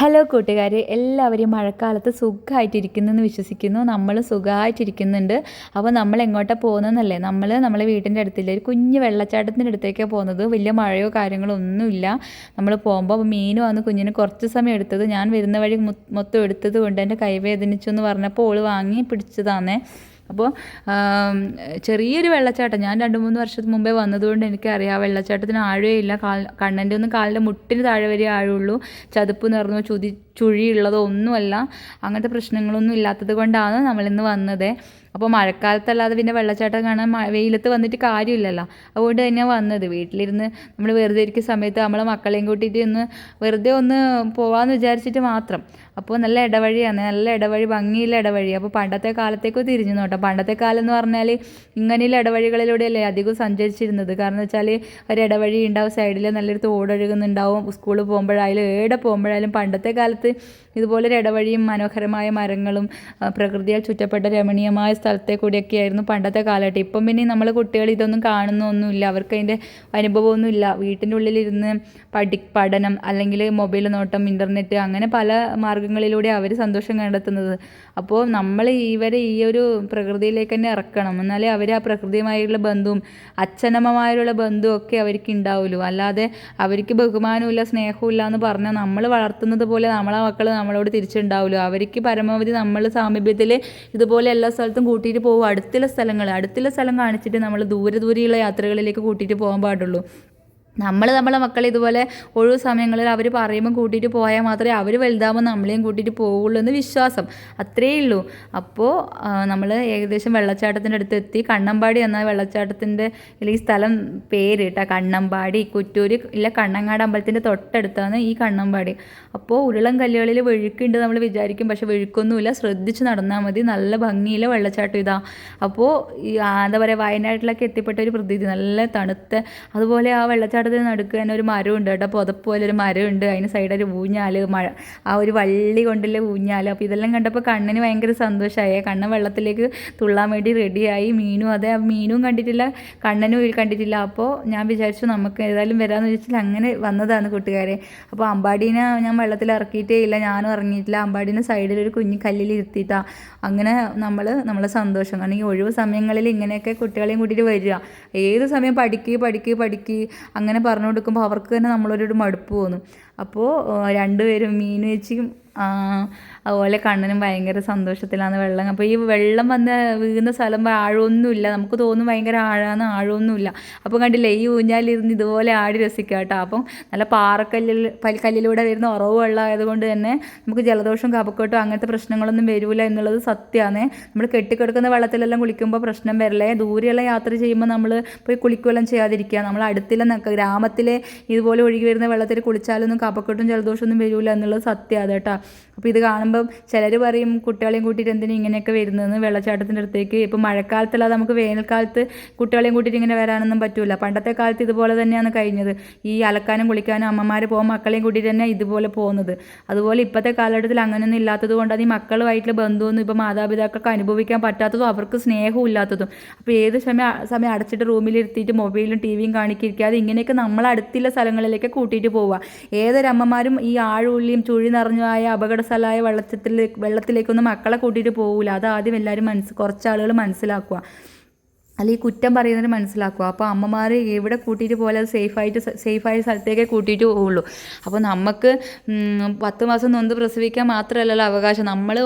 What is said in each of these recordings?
Hello കൂട്ടുകാരെ എല്ലാവരും മഴക്കാലത്ത് സുഖമായിട്ടിരിക്കുന്നു എന്ന് വിശ്വസിക്കുന്നു. നമ്മൾ സുഖമായിട്ടിരിക്കുന്നുണ്ട് അപ്പോൾ നമ്മൾ എങ്ങോട്ടാണ് പോകുന്നതെന്നല്ലേ? നമ്മൾ നമ്മളെ വീട്ടിന്റെ അടുത്തില്ല? ഒരു കുഞ്ഞ് വെള്ളച്ചാട്ടത്തിന്റെ അടുത്തേക്കാണ് പോകുന്നത്. വലിയ മഴയോ കാര്യങ്ങളോ ഒന്നുമില്ല. നമ്മൾ പോകുമ്പോൾ മീൻ വന്ന് കുഞ്ഞിന് കുറച്ച് സമയം എടുത്തത് ഞാൻ വരുന്ന വഴി മൊത്തം എടുത്തത് കൊണ്ട് എന്റെ കൈവേദനിച്ചു എന്ന് പറഞ്ഞപ്പോൾ ഓൾ വാങ്ങി പിടിച്ചതാണേ അപ്പോൾ ചെറിയൊരു വെള്ളച്ചാട്ടം. ഞാൻ രണ്ട് മൂന്ന് വർഷത്തിന് മുമ്പേ വന്നതുകൊണ്ട് എനിക്കറിയാം ആ വെള്ളച്ചാട്ടത്തിന് ആഴമേ ഇല്ല. കാൽ കണ്ണന്റെ ഒന്നും കാലിന്റെ മുട്ടിന് താഴെ വരെ ആഴമുള്ളൂ ചതുപ്പ് നിറഞ്ഞു ചുതി ചുഴിയുള്ളതോ ഒന്നുമല്ല അങ്ങനത്തെ പ്രശ്നങ്ങളൊന്നും ഇല്ലാത്തത് കൊണ്ടാണ് നമ്മളിന്ന് വന്നത്. അപ്പോൾ മഴക്കാലത്തല്ലാതെ പിന്നെ വെള്ളച്ചാട്ടം കാണാൻ വെയിലത്ത് വന്നിട്ട് കാര്യമില്ലല്ലോ. അതുകൊണ്ട് തന്നെ വന്നത്. വീട്ടിലിരുന്ന് നമ്മൾ വെറുതെ ഇരിക്കുന്ന സമയത്ത് നമ്മളെ മക്കളെയും കൂട്ടിയിട്ട് ഒന്ന് വെറുതെ ഒന്ന് പോവാമെന്ന് വിചാരിച്ചിട്ട് മാത്രം. അപ്പോൾ നല്ല ഇടവഴിയാണ്. നല്ല ഇടവഴി ഭംഗിയുള്ള ഇടവഴി. അപ്പോൾ പണ്ടത്തെ കാലത്തേക്ക് തിരിഞ്ഞു നോട്ടോ. പണ്ടത്തെ കാലം എന്ന് പറഞ്ഞാൽ ഇങ്ങനെയുള്ള ഇടവഴികളിലൂടെയല്ലേ അധികം സഞ്ചരിച്ചിരുന്നത്. കാരണം വെച്ചാൽ ഒരു ഇടവഴി ഉണ്ടാവും സൈഡിൽ നല്ലൊരു തോടൊഴുകുന്നുണ്ടാവും. സ്കൂളിൽ പോകുമ്പോഴായാലും ഏടെ പോകുമ്പോഴായാലും പണ്ടത്തെ കാലത്ത് ഇതുപോലൊരു ഇടവഴിയും മനോഹരമായ മരങ്ങളും പ്രകൃതിയാൽ ചുറ്റപ്പെട്ട രമണീയമായ സ്ഥലത്തെ കൂടിയൊക്കെയായിരുന്നു പണ്ടത്തെ കാലഘട്ടം. ഇപ്പം പിന്നെ നമ്മൾ കുട്ടികൾ ഇതൊന്നും കാണുന്നൊന്നുമില്ല. അവർക്ക് അതിന്റെ അനുഭവമൊന്നുമില്ല. വീട്ടിന്റെ ഉള്ളിലിരുന്ന് പഠി പഠനം അല്ലെങ്കിൽ മൊബൈൽ നോട്ടം ഇന്റർനെറ്റ് അങ്ങനെ പല മാർഗങ്ങളിലൂടെ അവർ സന്തോഷം കണ്ടെത്തുന്നത്. അപ്പോൾ നമ്മൾ ഇവരെ ഈ ഒരു പ്രകൃതിയിലേക്ക് തന്നെ ഇറക്കണം. എന്നാലേ അവർ ആ പ്രകൃതിയുമായുള്ള ബന്ധവും അച്ഛനമ്മമാരുള്ള ബന്ധവും ഒക്കെ അവർക്ക് ഉണ്ടാവുള്ളൂ. അല്ലാതെ അവർക്ക് ബഹുമാനമില്ല സ്നേഹമില്ല എന്ന് പറഞ്ഞാൽ നമ്മൾ വളർത്തുന്നത് പോലെ നമ്മളെ മക്കൾ നമ്മളോട് തിരിച്ചുണ്ടാവുമല്ലോ അവർക്ക് പരമാവധി നമ്മൾ സാമീപ്യത്തിൽ ഇതുപോലെ എല്ലാ സ്ഥലത്തും കൂട്ടിയിട്ട് പോകും അടുത്തുള്ള സ്ഥലങ്ങൾ അടുത്തുള്ള സ്ഥലം കാണിച്ചിട്ട് നമ്മൾ ദൂരെ ദൂരെയുള്ള യാത്രകളിലേക്ക് കൂട്ടിയിട്ട് പോകാൻ പാടുള്ളൂ. നമ്മൾ നമ്മളെ മക്കളെ ഇതുപോലെ ഒഴിവ് സമയങ്ങളിൽ അവർ പറയുമ്പോൾ കൂട്ടിയിട്ട് പോയാൽ മാത്രമേ അവർ വലുതാകുമ്പോൾ നമ്മളെയും കൂട്ടിയിട്ട് പോവുള്ളൂ എന്ന് വിശ്വാസം. അത്രയേ ഉള്ളൂ. അപ്പോൾ നമ്മൾ ഏകദേശം വെള്ളച്ചാട്ടത്തിന്റെ അടുത്ത് എത്തി. കണ്ണമ്പാടി എന്ന വെള്ളച്ചാട്ടത്തിന്റെ ഈ സ്ഥലം പേര് കേട്ടോ. കണ്ണമ്പാടി കുറ്റൂർ ഇല്ല കണ്ണങ്ങാട് അമ്പലത്തിന്റെ തൊട്ടടുത്താണ് ഈ കണ്ണമ്പാടി. അപ്പോൾ ഉരുളം കല്ലുകളിൽ വെഴുക്കുണ്ട് നമ്മൾ വിചാരിക്കും. പക്ഷെ വെഴുക്കൊന്നുമില്ല. ശ്രദ്ധിച്ച് നടന്നാൽ മതി. നല്ല ഭംഗിയിലെ വെള്ളച്ചാട്ടം ഇതാ. അപ്പോൾ എന്താ പറയുക വയനാട്ടിലൊക്കെ എത്തിപ്പെട്ട ഒരു പ്രതീതി. നല്ല തണുത്ത അതുപോലെ ആ വെള്ളച്ചാട്ടത്തിന് നടുക്ക് തന്നെ ഒരു മരമുണ്ട് കേട്ടോ. പുതപ്പ് പോലെ ഒരു മരമുണ്ട്. അതിന് സൈഡിൽ ഒരു ഊഞ്ഞാൽ മഴ ആ ഒരു വള്ളി കൊണ്ടുള്ള ഊഞ്ഞാൽ. അപ്പോൾ ഇതെല്ലാം കണ്ടപ്പോൾ കണ്ണിന് ഭയങ്കര സന്തോഷമായി കണ്ണൻ വെള്ളത്തിലേക്ക് തുള്ളാൻ വേണ്ടി റെഡിയായി മീനും അതെ മീനും കണ്ടിട്ടില്ല കണ്ണനും കണ്ടിട്ടില്ല. അപ്പോൾ ഞാൻ വിചാരിച്ചു നമുക്ക് ഏതായാലും വരാമെന്ന് വിചാരിച്ചാൽ അങ്ങനെ വന്നതാണ് കൂട്ടുകാരെ. അപ്പോൾ അമ്പാടീനെ ഞാൻ വെള്ളത്തിൽ ഇറക്കിയിട്ടേ ഇല്ല. ഞാനും ഇറങ്ങിയിട്ടില്ല. അമ്പാടീനെ സൈഡിൽ ഒരു കുഞ്ഞു കല്ലിൽ ഇരുത്തിയിട്ടാ. അങ്ങനെ നമ്മൾ നമ്മളെ സന്തോഷം. കാരണം ഈ ഒഴിവ് സമയങ്ങളിൽ ഇങ്ങനെയൊക്കെ കുട്ടികളെയും കൂട്ടിയിട്ട് വരിക. ഏത് സമയം പഠിക്കുക പഠിക്കുക പഠിക്കുക അങ്ങനെ പറഞ്ഞു കൊടുക്കുമ്പോൾ അവർക്ക് തന്നെ നമ്മളൊരു മടുപ്പ് തോന്നും. അപ്പോൾ രണ്ടുപേരും വെച്ചും അതുപോലെ കണ്ണിനും ഭയങ്കര സന്തോഷത്തിലാണ് വെള്ളം. അപ്പോൾ ഈ വെള്ളം വന്ന് വീഴുന്ന സ്ഥലം ആഴമൊന്നുമില്ല. നമുക്ക് തോന്നും ഭയങ്കര ആഴാന്ന് ആഴമൊന്നുമില്ല. അപ്പോൾ കണ്ടില്ലേ ഈ ഊഞ്ഞാലിരുന്ന് ഇതുപോലെ ആടി രസിക്കുക കേട്ടോ. അപ്പം നല്ല പാറക്കല്ലിൽ കല്ലിലൂടെ വരുന്ന ഉറവ് വെള്ളം ആയതുകൊണ്ട് തന്നെ നമുക്ക് ജലദോഷം കപക്കെട്ടോ അങ്ങനത്തെ പ്രശ്നങ്ങളൊന്നും വരില്ല എന്നുള്ളത് സത്യമാണ് നമ്മൾ കെട്ടിക്കിടക്കുന്ന വെള്ളത്തിലെല്ലാം കുളിക്കുമ്പോൾ പ്രശ്നം വരില്ലേ? ദൂരെയുള്ള യാത്ര ചെയ്യുമ്പോൾ നമ്മൾ പോയി കുളിക്കുകയെല്ലാം ചെയ്യാതിരിക്കുക. നമ്മൾ അടുത്തില്ല നക്ക- ഗ്രാമത്തിലെ ഇതുപോലെ ഒഴുകി വരുന്ന വെള്ളത്തിൽ കുളിച്ചാലൊന്നും കപക്കെട്ടും ജലദോഷമൊന്നും വരില്ല എന്നുള്ളത് സത്യമാണ് കേട്ടോ. അപ്പോൾ ഇത് കാണുമ്പം ചിലർ പറയും കുട്ടികളെയും കൂട്ടിയിട്ട് എന്തിനും ഇങ്ങനെയൊക്കെ വരുന്നതെന്ന് വെള്ളച്ചാട്ടത്തിന്റെ അടുത്തേക്ക്. ഇപ്പോൾ മഴക്കാലത്തല്ലാതെ നമുക്ക് വേനൽക്കാലത്ത് കുട്ടികളെയും കൂട്ടിയിട്ട് ഇങ്ങനെ വരാനൊന്നും പറ്റില്ല പണ്ടത്തെ കാലത്ത് ഇതുപോലെ തന്നെയാണ് കഴിഞ്ഞത്. ഈ അലക്കാനും കുളിക്കാനും അമ്മമാർ പോകും മക്കളെയും കൂട്ടിയിട്ട് തന്നെ ഇതുപോലെ പോകുന്നത്. അതുപോലെ ഇപ്പോഴത്തെ കാലഘട്ടത്തിൽ അങ്ങനെയൊന്നും ഇല്ലാത്തത് കൊണ്ടാണ് ഈ മക്കളുമായിട്ടുള്ള ബന്ധമൊന്നും ഇപ്പോൾ മാതാപിതാക്കൾക്ക് അനുഭവിക്കാൻ പറ്റാത്തതും അവർക്ക് സ്നേഹവും ഇല്ലാത്തതും. അപ്പോൾ ഏത് സമയം സമയം അടച്ചിട്ട് റൂമിലിരുത്തിയിട്ട് മൊബൈലും ടി വിയും കാണിക്കിരിക്കാതെ ഇങ്ങനെയൊക്കെ നമ്മളടുത്തുള്ള സ്ഥലങ്ങളിലേക്ക് കൂട്ടിയിട്ട് പോവുക. ഏതൊരമ്മമാരും ഈ ആഴുള്ളിയും ചുഴി നിറഞ്ഞായ അപകട സ്ഥലമായ വെള്ളത്തിലേക്ക് വെള്ളത്തിലേക്കൊന്നും മക്കളെ കൂട്ടിയിട്ട് പോകില്ല അത് ആദ്യം എല്ലാവരും മനസ്സ് കുറച്ച് ആളുകൾ മനസ്സിലാക്കുക അല്ലെങ്കിൽ കുറ്റം പറയുന്നവർ മനസ്സിലാക്കുക. അപ്പോൾ അമ്മമാർ എവിടെ കൂട്ടിയിട്ട് പോലെ അത് സേഫായിട്ട് സേഫായ സ്ഥലത്തേക്കേ കൂട്ടിയിട്ട് പോവുള്ളൂ. അപ്പോൾ നമുക്ക് പത്ത് മാസം നൊന്ത് പ്രസവിക്കാൻ മാത്രമല്ലല്ലോ അവകാശം. നമ്മൾ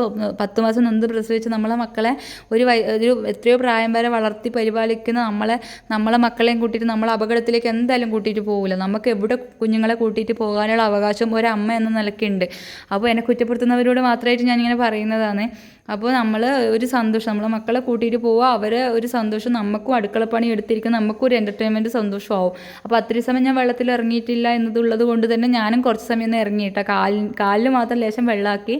പത്ത് മാസം നൊന്ത് പ്രസവിച്ച് നമ്മളെ മക്കളെ ഒരു ഒരു എത്രയോ പ്രായം വരെ വളർത്തി പരിപാലിക്കുന്ന നമ്മളെ നമ്മളെ മക്കളെയും കൂട്ടിയിട്ട് നമ്മൾ അപകടത്തിലേക്ക് എന്തായാലും കൂട്ടിയിട്ട് പോകില്ല നമുക്ക് എവിടെ കുഞ്ഞുങ്ങളെ കൂട്ടിയിട്ട് പോകാനുള്ള അവകാശം ഒരമ്മ എന്ന നിലയ്ക്കുണ്ട് അപ്പോൾ എന്നെ കുറ്റപ്പെടുത്തുന്നവരോട് മാത്രമായിട്ട് ഞാനിങ്ങനെ പറയുന്നതാണ്. അപ്പോൾ നമ്മൾ ഒരു സന്തോഷം നമ്മളെ മക്കളെ കൂട്ടിയിട്ട് പോവുക അവരെ ഒരു സന്തോഷം നമുക്കും അടുക്കളപ്പണി എടുത്തിരിക്കുന്ന നമുക്കും ഒരു എന്റർടൈൻമെന്റ് സന്തോഷമാവും. അപ്പോൾ അത്രയും സമയം ഞാൻ വെള്ളത്തിൽ ഇറങ്ങിയിട്ടില്ല എന്നതുള്ളത് കൊണ്ട് തന്നെ ഞാനും കുറച്ച് സമയം ഒന്ന് ഇറങ്ങിയിട്ട കാലിൽ കാലിൽ മാത്രം ലേശം വെള്ളമാക്കി.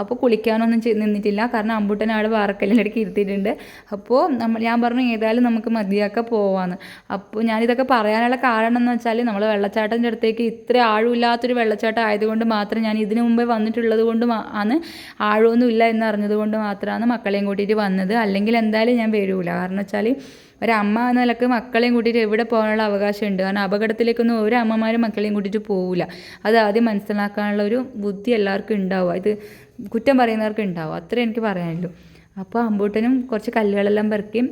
അപ്പോൾ കുളിക്കാനൊന്നും നിന്നിട്ടില്ല. കാരണം അമ്പൂട്ടൻ അവിടെ വാർക്കലിനിടയ്ക്ക് ഇരുത്തിയിട്ടുണ്ട്. അപ്പോൾ നമ്മൾ ഞാൻ പറഞ്ഞു ഏതായാലും നമുക്ക് മതിയാക്കാൻ പോവാന്ന്. അപ്പോൾ ഞാനിതൊക്കെ പറയാനുള്ള കാരണം എന്ന് വെച്ചാൽ നമ്മൾ വെള്ളച്ചാട്ടത്തിന്റെ അടുത്തേക്ക് ഇത്ര ആഴമില്ലാത്തൊരു വെള്ളച്ചാട്ടം ആയതുകൊണ്ട് മാത്രം ഞാൻ ഇതിനു മുമ്പേ വന്നിട്ടുള്ളത് കൊണ്ട് ആണ് ആഴമൊന്നുമില്ല എന്ന് അറിഞ്ഞത് കൊണ്ട് മാത്രമാണ് മക്കളെയും കൂട്ടിയിട്ട് വന്നത്. അല്ലെങ്കിൽ എന്തായാലും ഞാൻ വരൂല. കാരണം വെച്ചാൽ ഒരമ്മ എന്ന നിലയ്ക്ക് മക്കളെയും കൂട്ടിയിട്ട് എവിടെ പോകാനുള്ള അവകാശമുണ്ട്. കാരണം അപകടത്തിലേക്കൊന്നും ഒരു അമ്മമാരും മക്കളെയും കൂട്ടിയിട്ട് പോവില്ല അത് ആദ്യം മനസ്സിലാക്കാനുള്ള ഒരു ബുദ്ധി എല്ലാവർക്കും ഉണ്ടാവുക. ഇത് കുറ്റം പറയുന്നവർക്ക് ഉണ്ടാവും അത്രേ എനിക്ക് പറയാനുള്ളൂ. അപ്പോൾ അമ്പൂട്ടനും കുറച്ച് കല്ലുകളെല്ലാം പെറുക്കി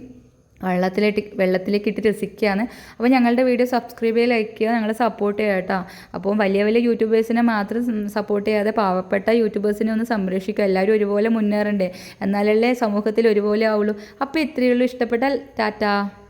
വെള്ളത്തിലേക്ക് വെള്ളത്തിലേക്ക് ഇട്ട് രസിക്കുകയാണ്. അപ്പോൾ ഞങ്ങളുടെ വീഡിയോ സബ്സ്ക്രൈബ് ചെയ്ത് ലൈക്ക് ചെയ്യുക ഞങ്ങളെ സപ്പോർട്ട് ചെയ്യുക കേട്ടോ. അപ്പോൾ വലിയ വലിയ യൂട്യൂബേഴ്സിനെ മാത്രം സപ്പോർട്ട് ചെയ്യാതെ പാവപ്പെട്ട യൂട്യൂബേഴ്സിനെ ഒന്ന് സംരക്ഷിക്കുക. എല്ലാവരും ഒരുപോലെ മുന്നേറണ്ടേ. എന്നാലല്ലേ സമൂഹത്തിൽ ഒരുപോലെ ആവുള്ളൂ. അപ്പോൾ ഇത്രയേ ഉള്ളൂ. ഇഷ്ടപ്പെട്ടാൽ ടാറ്റാ.